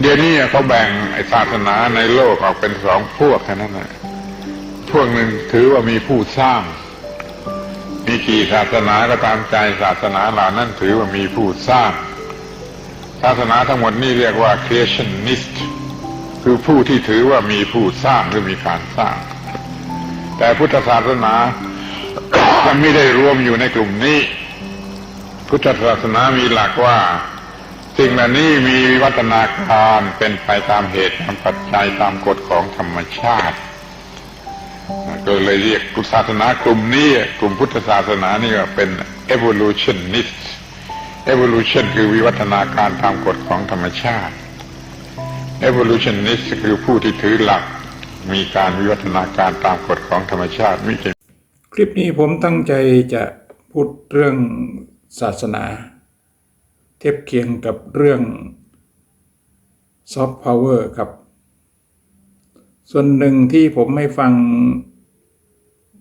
เดี๋ยวนี้เขาแบ่งไอศาสนาในโลกออกเป็นสองพวกแค่นั้นนะพวกหนึ่งถือว่ามีผู้สร้าง มีกี่ศาสนาก็ตามใจศาสนาเหล่านั้นถือว่ามีผู้สร้าง ศาสนาทั้งหมดนี่เรียกว่า creationist คือผู้ที่ถือว่ามีผู้สร้างหรือมีการสร้าง แต่พุทธศาสนาไม่ได้รวมอยู่ในกลุ่มนี้ พุทธศาสนามีหลักว่า สิ่งเหล่านี้มีวิวัฒนาการเป็นไปตามเหตุตามปัจจัยตามกฎของธรรมชาติ ก็เลยเรียกศาสนากลุ่มนี้กลุ่มพุทธศาสนานี่ก็เป็น evolutionist evolution คือวิวัฒนาการตามกฎของธรรมชาติ evolutionist คือผู้ที่ถือหลัก มีการวิวัฒนาการตามกฎของธรรมชาติไม่ใช่คลิปนี้ผมตั้งใจจะพูดเรื่องศาสนา ทียบเคียงกับเรื่องซอฟต์พาวเวอร์ครับ ส่วนหนึ่งที่ผมไม่ฟัง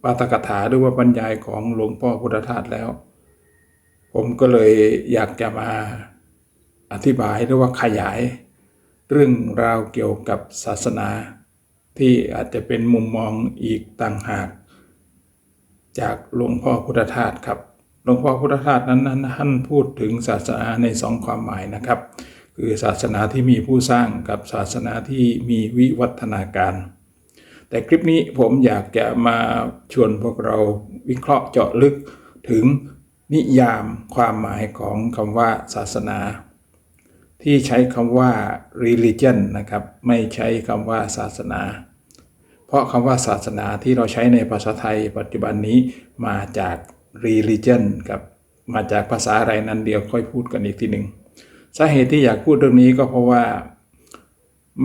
ปาฐกถาหรือว่าบรรยายของหลวงพ่อพุทธทาสแล้ว ผมก็เลยอยากจะมาอธิบายหรือว่าขยาย เรื่องราวเกี่ยวกับศาสนา ที่อาจจะเป็นมุมมองอีกต่างหาก จากหลวงพ่อพุทธทาสครับ หลวงพ่อพุทธทาสนั้นท่านพูดถึงศาสนาในสองความหมายนะครับ คือศาสนาที่มีผู้สร้างกับศาสนาที่มีวิวัฒนาการ แต่คลิปนี้ผมอยากจะมาชวนพวกเราวิเคราะห์เจาะลึกถึงนิยามความหมายของคำว่าศาสนา ที่ใช้คำว่า religion นะครับไม่ใช้คำว่าศาสนา เพราะคำว่าศาสนาที่เราใช้ในภาษาไทยปัจจุบันนี้มาจาก religion กับมาจากภาษาอะไรนั้นเดียวค่อยพูดกันอีกทีหนึ่งสาเหตุที่อยากพูดเรื่องนี้ก็เพราะว่า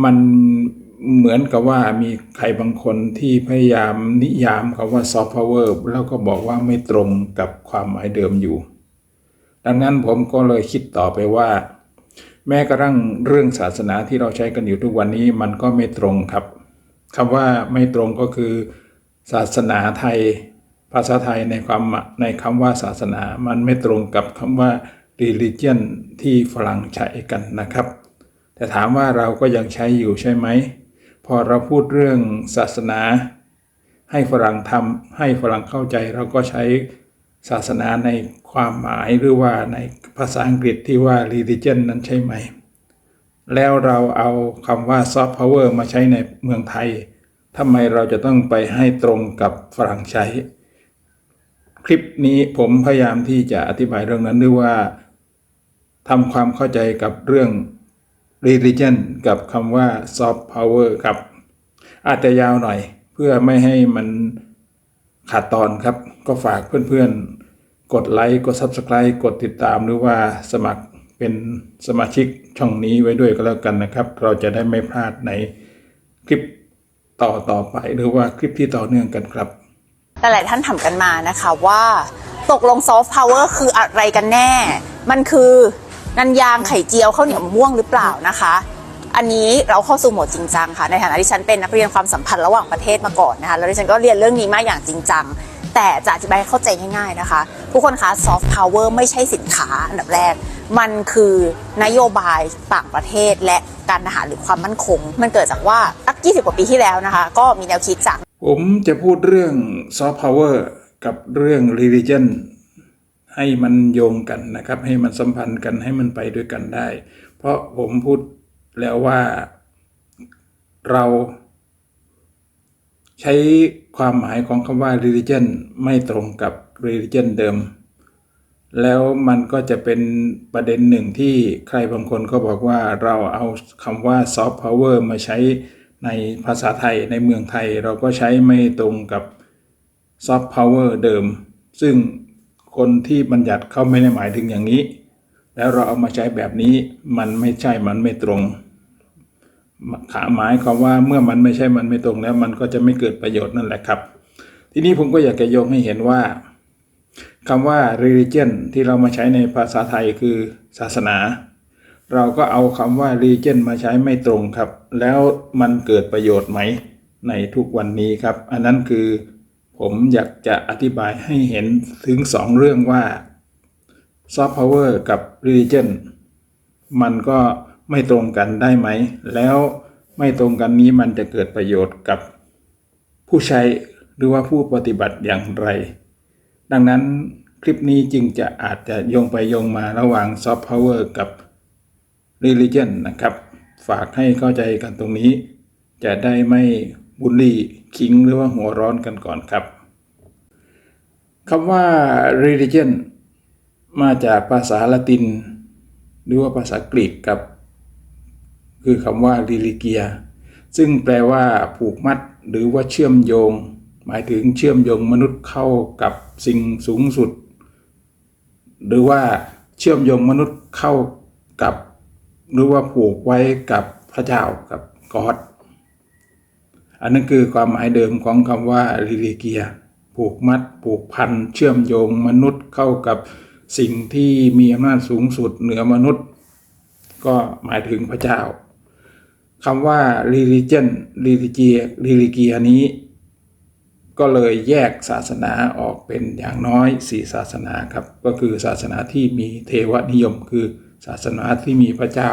มันเหมือนกับว่ามีใครบางคนที่พยายามนิยามคำว่า soft power แล้วก็บอกว่าไม่ตรงกับความหมายเดิมอยู่ ดังนั้นผมก็เลยคิดต่อไปว่า แม้กระทั่งเรื่องศาสนาที่เราใช้กันอยู่ทุกวันนี้มันก็ไม่ตรงครับคำว่าไม่ตรงก็คือ ศาสนาไทย ภาษาไทยในความในคำว่าศาสนา มันไม่ตรงกับคำว่า religion ที่ฝรั่งใช้กันนะครับ แต่ถามว่าเราก็ยังใช้อยู่ใช่ไหม พอเราพูดเรื่องศาสนา ให้ฝรั่งทำให้ฝรั่งเข้าใจเราก็ใช้ศาสนาในความหมายหรือว่าในภาษาอังกฤษที่ว่า religion นั้นใช่ไหม แล้วเราเอาคำว่า soft power มาใช้ในเมืองไทยทำไมเราจะต้องไปให้ตรงกับฝรั่งใช้ คลิปนี้ผมพยายามที่จะอธิบายเรื่องนั้นด้วยว่าทำความเข้าใจกับเรื่อง religion กับคำว่า soft power ครับ อาจจะยาวหน่อยเพื่อไม่ให้มันขาดตอนครับ ก็ฝากเพื่อนๆ กดไลค์กด Subscribe กดติดตามหรือว่าสมัครเป็นสมาชิกช่องนี้ไว้ด้วยก็แล้วกันนะครับ เราจะได้ไม่พลาดในคลิปต่อต่อไปหรือว่าคลิปที่ต่อเนื่องกันครับ หลายท่านถามกันมานะคะว่าตกลงซอฟต์พาวเวอร์คืออะไรกันแน่ มันคือนันยางไข่เจียวข้าวเหนียวมะม่วงหรือเปล่านะคะ อันนี้เราเข้าสู่โหมดจริงจังค่ะ ในฐานะที่ฉันเป็นนักเรียนความสัมพันธ์ระหว่างประเทศมาก่อนนะคะ แล้วดิฉันก็เรียนเรื่องนี้มาอย่างจริงจัง แต่จะอธิบายให้เข้าใจง่ายๆนะคะ ทุกคนคะซอฟต์พาวเวอร์ไม่ใช่สินค้าอันดับแรก มันคือนโยบายต่างประเทศและการทหารหรือความมั่นคง มันเกิดจากว่าสัก20 กว่าปีที่แล้วนะคะ ก็มีแนวคิดจาก ผมจะพูดเรื่อง soft power กับเรื่อง religion ให้มันโยงกันนะครับ ให้มันสัมพันธ์กันให้มันไปด้วยกันได้ เพราะผมพูดแล้วว่าเราใช้ความหมายของคำว่า religion ไม่ตรงกับ religion เดิม แล้วมันก็จะเป็นประเด็นหนึ่งที่ใครบางคนก็บอกว่าเราเอาคำว่า soft power มาใช้ ในภาษาไทยในเมืองไทยเราก็ใช้ไม่ตรงกับ soft power เดิม ซึ่งคนที่บัญญัติเขาไม่ได้หมายถึงอย่างนี้ แล้วเราเอามาใช้แบบนี้มันไม่ใช่มันไม่ตรงขาหมายความว่าเมื่อมันไม่ใช่มันไม่ตรงแล้ว มันก็จะไม่เกิดประโยชน์นั่นแหละครับ ทีนี้ผมก็อยากจะยงให้เห็นว่าคำว่า religion ที่เรามาใช้ในภาษาไทยคือศาสนา เราก็เอาคำว่า region มาใช้ไม่ตรงครับ แล้วมันเกิดประโยชน์ไหมในทุกวันนี้ครับ อันนั้นคือผมอยากจะอธิบายให้เห็นถึงสองเรื่องว่า soft power กับ religion มันก็ไม่ตรงกันได้ไหม แล้วไม่ตรงกันนี้มันจะเกิดประโยชน์กับผู้ใช้หรือว่าผู้ปฏิบัติอย่างไร ดังนั้นคลิปนี้จึงจะอาจจะโยงไปโยงมาระหว่างซอฟต์พาวเวอร์กับ religion นะครับ ฝากให้เข้าใจกันตรงนี้ จะได้ไม่บุลลี่คิงหรือว่าหัวร้อนกันก่อนครับคำว่า religion มาจากภาษาละติน หรือว่าภาษากรีกกับ คือคำว่า religia ซึ่งแปลว่าผูกมัดหรือว่าเชื่อมโยง หมายถึงเชื่อมโยงมนุษย์เข้ากับสิ่งสูงสุด หรือว่าเชื่อมโยงมนุษย์เข้ากับ หรือว่าผูกไว้กับพระเจ้ากับกอดอันนั้นคือความหมายเดิมของคำว่า religia ผูกมัด ผูกพัน เชื่อมโยงมนุษย์เข้ากับสิ่งที่มีอำนาจสูงสุดเหนือมนุษย์ ก็หมายถึงพระเจ้าคำว่า religion religia religia นี้ ก็เลยแยกศาสนาออกเป็นอย่างน้อยสี่ศาสนาครับ ก็คือศาสนาที่มีเทวนิยมคือ ศาสนาที่มีพระเจ้า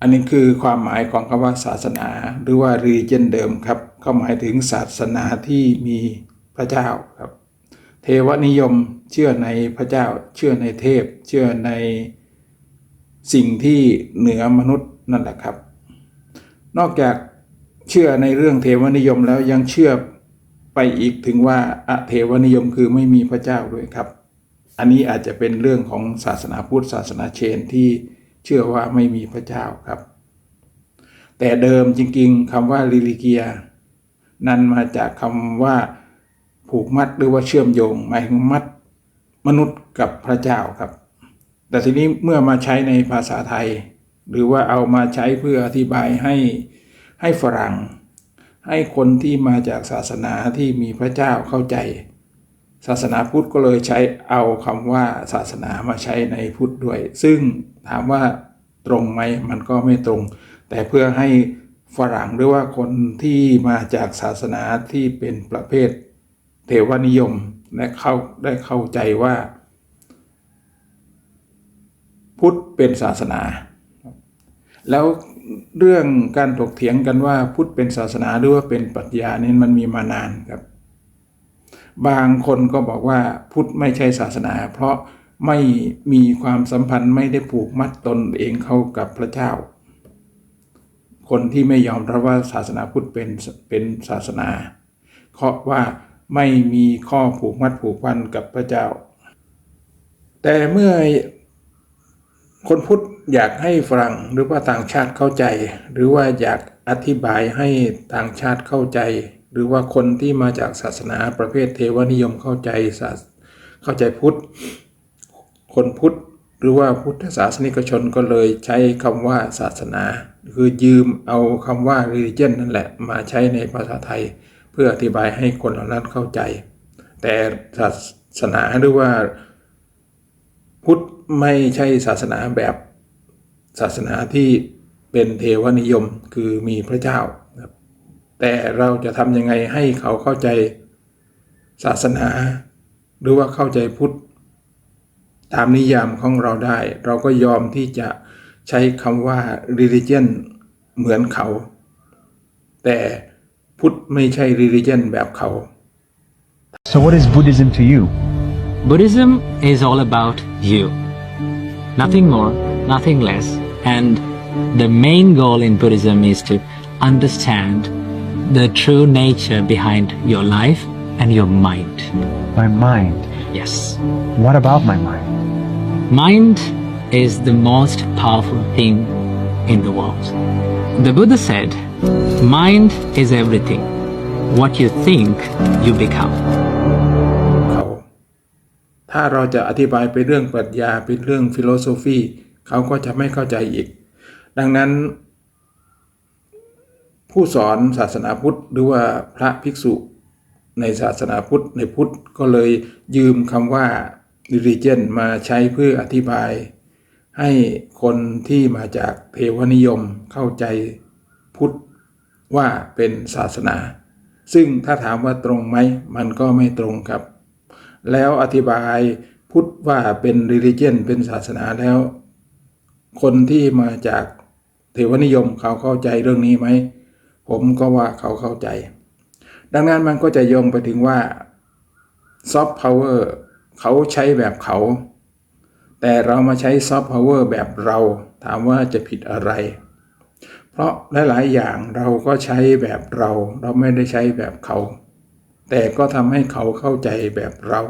อันนี้คือความหมายของคำว่าศาสนาหรือว่า religion เดิมครับเขาหมายถึงศาสนาที่มีพระเจ้าครับ เทวนิยมเชื่อในพระเจ้า เชื่อในเทพ เชื่อในสิ่งที่เหนือมนุษย์นั่นแหละครับ นอกจากเชื่อในเรื่องเทวนิยมแล้วยังเชื่อไปอีกถึงว่าอเทวนิยมคือไม่มีพระเจ้าด้วยครับ อันนี้อาจจะเป็นเรื่องของศาสนาพุทธศาสนาเชนที่เชื่อว่าไม่มีพระเจ้าครับ แต่เดิมจริงๆคำว่าลิลิเกีย นั้นมาจากคำว่าผูกมัดหรือว่าเชื่อมโยงหมายถึงมัดมนุษย์กับพระเจ้าครับ แต่ทีนี้เมื่อมาใช้ในภาษาไทย หรือว่าเอามาใช้เพื่ออธิบายให้ให้ฝรั่ง ให้คนที่มาจากศาสนาที่มีพระเจ้าเข้าใจ ศาสนาพุทธก็เลยใช้เอาคำว่าศาสนามาใช้ในพุทธด้วย ซึ่งถามว่าตรงไหมมันก็ไม่ตรง แต่เพื่อให้ฝรั่งหรือว่าคนที่มาจากศาสนาที่เป็นประเภทเทวนิยมและเข้าได้เข้าใจว่า พุทธเป็นศาสนา แล้วเรื่องการถกเถียงกันว่าพุทธเป็นศาสนาหรือว่าเป็นปรัชญานี่มันมีมานานครับ บางคนก็บอกว่าพุทธไม่ใช่ศาสนา เพราะไม่มีความสัมพันธ์ไม่ได้ผูกมัดตนเองเข้ากับพระเจ้า คนที่ไม่ยอมรับว่าศาสนาพุทธเป็นเป็นศาสนาเพราะว่าไม่มีข้อผูกมัดผูกพันกับพระเจ้า แต่เมื่อคนพุทธอยากให้ฝรั่งหรือว่าต่างชาติเข้าใจ หรือว่าอยากอธิบายให้ต่างชาติเข้าใจ หรือว่าคนที่มาจากศาสนาประเภทเทวนิยมเข้าใจศาสเข้าใจพุทธ คนพุทธหรือว่าพุทธศาสนิกชนก็เลยใช้คำว่าศาสนา คือยืมเอาคำว่า religion นั่นแหละมาใช้ในภาษาไทย เพื่ออธิบายให้คนเหล่านั้นเข้าใจ แต่ศาสนาหรือว่า พุทธไม่ใช่ศาสนาแบบศาสนาที่เป็นเทวนิยมคือมีพระเจ้า แต่เราจะทำยังไงให้เขาเข้าใจศาสนา หรือว่าเข้าใจพุทธ ตามนิยามของเราได้ เราก็ยอมที่จะใช้คำว่า religion เหมือนเขา แต่พุทธไม่ใช่ religion แบบเขา So, what is Buddhism to you? Buddhism is all about you. Nothing more, nothing less. And the main goal in Buddhism is to understand the true nature behind your life and your mind. My mind. Yes. What about my mind? Mind is the most powerful thing in the world. The Buddha said, mind is everything. What you think, you become. เขา ถ้าเราจะอธิบายเป็นเรื่องปรัชญาเป็นเรื่องฟิโลโซฟีเขาก็จะไม่เข้าใจอีก ดังนั้น ผู้สอนศาสนาพุทธหรือว่าพระภิกษุในศาสนาพุทธในพุทธก็เลยยืมคำว่า religion มาใช้เพื่ออธิบาย ให้คนที่มาจากเทวนิยมเข้าใจพุทธว่าเป็นศาสนา ซึ่งถ้าถามว่าตรงไหมมันก็ไม่ตรงครับ แล้วอธิบายพุทธว่าเป็น religion เป็นศาสนาแล้ว คนที่มาจากเทวนิยมเขาเข้าใจเรื่องนี้ไหม ผมก็ว่าเขาเข้าใจ ดังนั้นมันก็จะโยงไปถึงว่าซอฟต์พาวเวอร์เขาใช้แบบเขา แต่เรามาใช้ซอฟต์พาวเวอร์แบบเรา ถามว่าจะผิดอะไร เพราะหลาย ๆ อย่างเราก็ใช้แบบเรา เราไม่ได้ใช้แบบเขา แต่ก็ทำให้เขาเข้าใจแบบเรา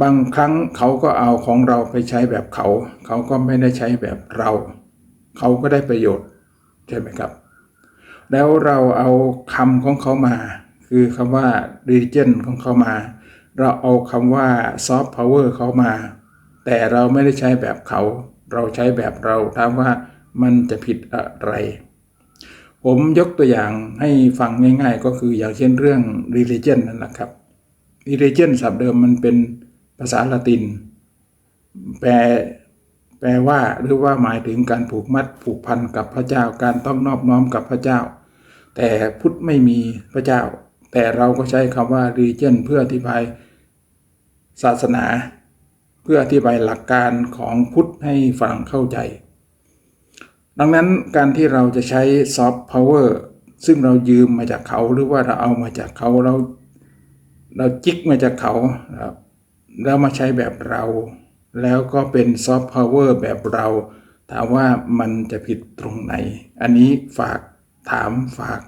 บางครั้งเขาก็เอาของเราไปใช้แบบเขา เขาก็ไม่ได้ใช้แบบเรา เขาก็ได้ประโยชน์ ใช่ไหมครับ แล้วเราเอาคำของเขามา คือคำว่า region ของเขามา เราเอาคำว่า soft power เขามา แต่เราไม่ได้ใช้แบบเขา เราใช้แบบเราถามว่ามันจะผิดอะไร ผมยกตัวอย่างให้ฟังง่ายๆ ก็คืออย่างเช่นเรื่อง religion นั่นแหละครับ religion ศัพท์เดิมมันเป็นภาษาละติน แปล แปลว่าหรือว่าหมายถึงการผูกมัดผูกพันกับพระเจ้าการต้องนอบน้อมกับพระเจ้า แต่พุทธไม่มีพระเจ้า แต่เราก็ใช้คำว่า religion เพื่ออธิบายศาสนา เพื่ออธิบายหลักการของพุทธให้ฝังเข้าใจ ดังนั้นการที่เราจะใช้ซอฟต์พาวเวอร์ซึ่งเรายืมมาจากเขาหรือว่าเราเอามาจากเขาเราเราจิกมาจากเขาครับแล้วมาใช้แบบเรา แล้วก็เป็นซอฟต์พาวเวอร์แบบเรา ถามว่ามันจะผิดตรงไหน อันนี้ฝากถามฝาก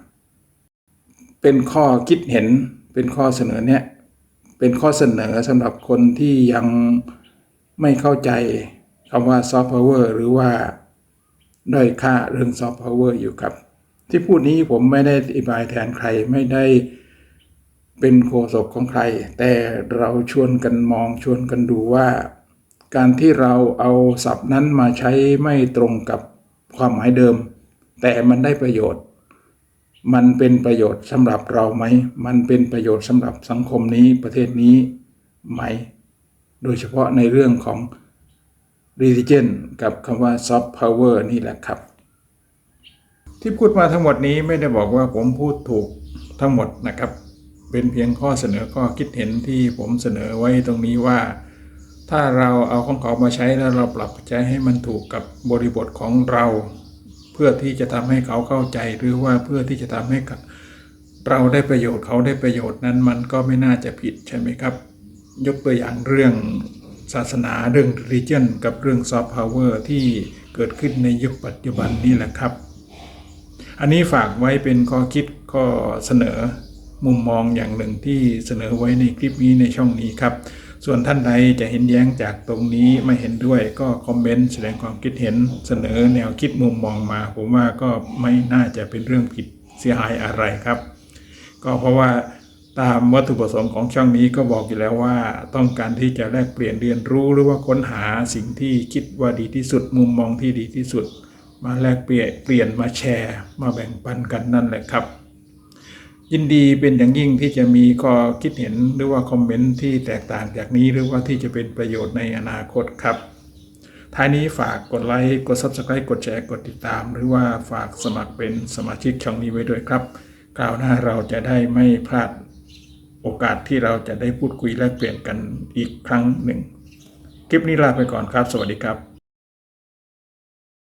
เป็นข้อคิดเห็นเป็นข้อเสนอเนี่ยเป็นข้อเสนอสำหรับคนที่ยังไม่เข้าใจคำว่าซอฟต์พาวเวอร์หรือว่าด้อยค่าเรื่องซอฟต์พาวเวอร์อยู่ครับ ที่พูดนี้ผมไม่ได้อธิบายแทนใครไม่ได้เป็นโฆษกของใคร แต่เราชวนกันมองชวนกันดูว่า การที่เราเอาศัพท์นั้นมาใช้ไม่ตรงกับความหมายเดิม แต่มันได้ประโยชน์ มันเป็นประโยชน์สำหรับเราไหม มันเป็นประโยชน์สำหรับสังคมนี้ประเทศนี้ไหม โดยเฉพาะในเรื่องของ religion กับคำว่า soft power นี่แหละครับ ที่พูดมาทั้งหมดนี้ไม่ได้บอกว่าผมพูดถูกทั้งหมดนะครับ เป็นเพียงข้อเสนอข้อคิดเห็นที่ผมเสนอไว้ตรงนี้ว่า ถ้าเราเอาของเขามาใช้แล้วเราปรับใช้ให้มันถูกกับบริบทของเรา เพื่อที่จะทำให้เขาเข้าใจหรือว่าเพื่อที่จะทำให้เราได้ประโยชน์เขาได้ประโยชน์นั้นมันก็ไม่น่าจะผิดใช่ไหมครับ ยกตัวอย่างเรื่องศาสนาเรื่อง religion กับเรื่อง soft power ที่เกิดขึ้นในยุคปัจจุบันนี่แหละครับ อันนี้ฝากไว้เป็นข้อคิดข้อเสนอมุมมองอย่างหนึ่งที่เสนอไว้ในคลิปนี้ในช่องนี้ครับ ส่วนท่านใดจะเห็นแย้งจากตรงนี้ไม่เห็นด้วยก็คอมเมนต์แสดงความคิดเห็นเสนอแนวคิดมุมมองมา ผมว่าก็ไม่น่าจะเป็นเรื่องผิดเสียหายอะไรครับ ก็เพราะว่าตามวัตถุประสงค์ของช่องนี้ก็บอกอยู่แล้วว่า ต้องการที่จะแลกเปลี่ยนเรียนรู้หรือว่าค้นหาสิ่งที่คิดว่าดีที่สุด มุมมองที่ดีที่สุด มาแลกเปลี่ยนเปลี่ยนมาแชร์ มาแบ่งปันกันนั่นแหละครับ ยินดีเป็นอย่างยิ่งที่จะมีข้อคิดเห็นหรือว่าคอมเมนต์ที่แตกต่างจากนี้หรือว่าที่จะเป็นประโยชน์ในอนาคตครับ ท้ายนี้ฝากกดไลค์กด Subscribe กดแชร์กดติดตาม หรือว่าฝากสมัครเป็นสมาชิกช่องนี้ไว้ด้วยครับคราวหน้าเราจะได้ไม่พลาดโอกาสที่เราจะได้พูดคุยแลกเปลี่ยนกันอีกครั้งหนึ่ง คลิปนี้ลาไปก่อนครับ สวัสดีครับ